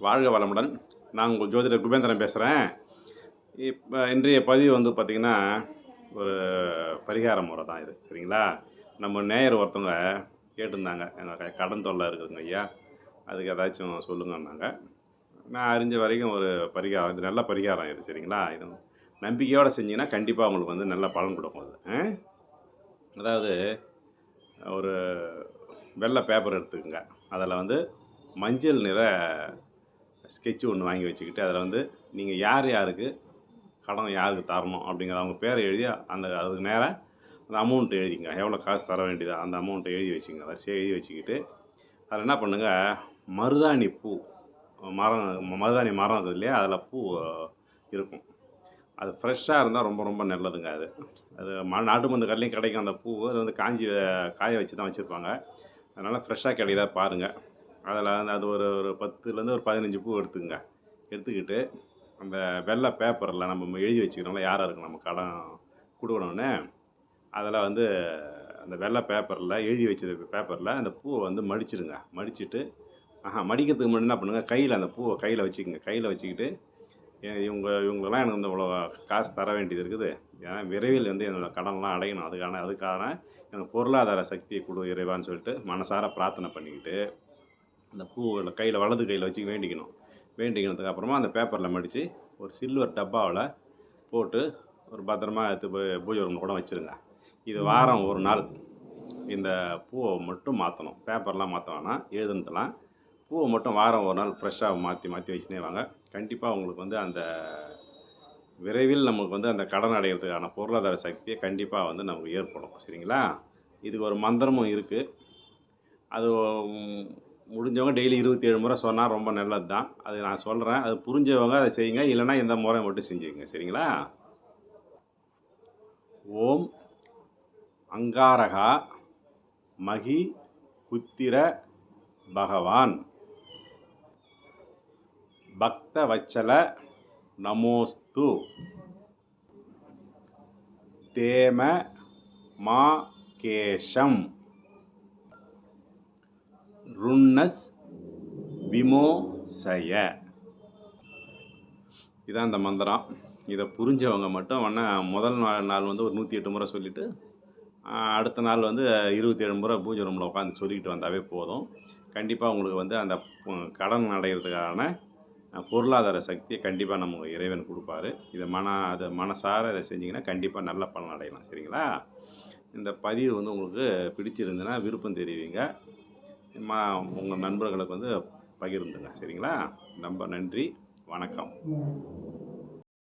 வாழ்க வளமுடன். நான் உங்கள் ஜோதிடர் குபேந்திரன் பேசுகிறேன் இப்போ இன்றைய பதிவு வந்து பார்த்திங்கன்னா ஒரு பரிகார முறை தான் இது சரிங்களா? நம்ம நேயர் ஒருத்தவங்க கேட்டிருந்தாங்க. எங்கள் கடன் தொல்லை இருக்குதுங்க ஐயா. அதுக்கு ஏதாச்சும் சொல்லுங்கன்னாங்க. நான் அறிஞ்ச வரைக்கும் ஒரு பரிகாரம் இது நல்ல பரிகாரம் இது சரிங்களா? இது நம்பிக்கையோடு செஞ்சிங்கன்னா கண்டிப்பாக உங்களுக்கு வந்து நல்ல பலன் கொடுக்கும் அது ஆ? அதாவது ஒரு வெள்ளை பேப்பர் எடுத்துக்கோங்க. அதில் வந்து மஞ்சள் நிற ஸ்கெட்ச் ஒன்று வாங்கி வச்சுக்கிட்டு அதில் வந்து நீங்கள் யார் யாருக்கு கடன் யாருக்கு தரணும் அப்படிங்கிற அவங்க பேரை எழுதி அந்த அதுக்கு நேராக அந்த அமௌண்ட்டு எழுதிங்க. எவ்வளோ காசு தர வேண்டியதோ? அந்த அமௌண்ட்டை எழுதி வச்சுங்க. வரிசையாக எழுதி வச்சுக்கிட்டு அதில் என்ன பண்ணுங்கள் மருதாணி பூ மரம் மருதாணி மரம் இருக்குது இல்லையா? அதில் பூ இருக்கும். அது ஃப்ரெஷ்ஷாக இருந்தால் ரொம்ப ரொம்ப நல்லதுங்க அது. அது ம நாட்டு மருந்து கடையிலையும் கிடைக்கும் அந்த பூ அது வந்து காஞ்சி காய வச்சு தான் வச்சுருப்பாங்க. அதனால் ஃப்ரெஷ்ஷாக கிடைக்கிறதா பாருங்கள் அதில் வந்து அது ஒரு ஒரு பத்துலேருந்து ஒரு பதினஞ்சு பூ எடுத்துக்கங்க எடுத்துக்கிட்டு அந்த வெள்ளை பேப்பரில் நம்ம எழுதி வச்சுக்கிறோம்ல யார் யாருக்கு நம்ம கடன் கொடுக்கணுன்னு அதில் வந்து அந்த வெள்ளை பேப்பரில் எழுதி வச்ச பேப்பரில் அந்த பூவை வந்து மடிச்சிடுங்க. மடிச்சுட்டு ஆஹா மடிக்கிறதுக்கு முன்னாடி என்ன பண்ணுங்கள் கையில் அந்த பூவை கையில் வச்சுக்கோங்க. கையில் வச்சுக்கிட்டு இவங்க இவங்கெல்லாம் எனக்கு வந்து இவ்வளோ காசு தர வேண்டியது இருக்குது. ஏன்னா விரைவில் வந்து என்னோடய கடன்லாம் அடையணும். அதுக்கான அதுக்கான எனக்கு பொருளாதார சக்தியை கொடு இறைவான்னு சொல்லிட்டு மனசார பிரார்த்தனை பண்ணிக்கிட்டு அந்த பூவில் கையில் வலது கையில் வச்சு வேண்டிக்கணும். வேண்டிக்கினதுக்கு அப்புறமா அந்த பேப்பரில் மடித்து ஒரு சில்வர் டப்பாவில் போட்டு ஒரு பத்திரமா எடுத்து போய் பூஜை ரூமில் கூட வச்சுருங்க. இது வாரம் ஒரு நாள். இந்த பூவை மட்டும் மாற்றணும் பேப்பர்லாம் மாற்ற வேணாம். எழுதுனதெல்லாம் பூவை மட்டும் வாரம் ஒரு நாள் ஃப்ரெஷ்ஷாக மாற்றி மாற்றி வச்சுனே வாங்க. கண்டிப்பாக உங்களுக்கு வந்து அந்த விரைவில் நமக்கு வந்து அந்த கடன் அடைகிறதுக்கான பொருளாதார சக்தியை கண்டிப்பாக வந்து நமக்கு ஏற்படும். சரிங்களா? இதுக்கு ஒரு மந்திரமும் இருக்குது அது முடிஞ்சவங்க டெய்லி இருபத்தி ஏழு முறை சொன்னால் ரொம்ப நல்லது தான் அது நான் சொல்கிறேன் அது புரிஞ்சவங்க அதை செய்யுங்க. இல்லைன்னா இந்த முறை மட்டும் செஞ்சுக்கங்க. சரிங்களா? ஓம் அங்காரகா மகி புத்திர பகவான். பக்த வச்சல நமோஸ்து. தேம மா கேஷம். ருன்னஸ் விமோசய. இதான் இந்த மந்திரம். இதை புரிஞ்சவங்க மட்டும் வேணா முதல் நாள் நாள் வந்து ஒரு நூற்றி எட்டு முறை சொல்லிவிட்டு அடுத்த நாள் வந்து இருபத்தி ஏழு முறை பூஜை ரூமில் உட்காந்து சொல்லிக்கிட்டு வந்தாவே போதும். கண்டிப்பாக உங்களுக்கு வந்து அந்த கடன் அடைகிறதுக்கான பொருளாதார சக்தியை கண்டிப்பாக நமக்கு இறைவன் கொடுப்பாரு. இதை மன அதை மனசார இதை செஞ்சிங்கன்னா கண்டிப்பாக நல்ல பலன் அடையலாம். சரிங்களா? இந்த பதிவு வந்து உங்களுக்கு பிடிச்சிருந்துன்னா விருப்பம் தெரிவிங்க. மா உங்கள் நண்பர்களுக்கு வந்து பகிர்ந்துங்க. சரிங்களா? ரொம்ப நன்றி. வணக்கம்.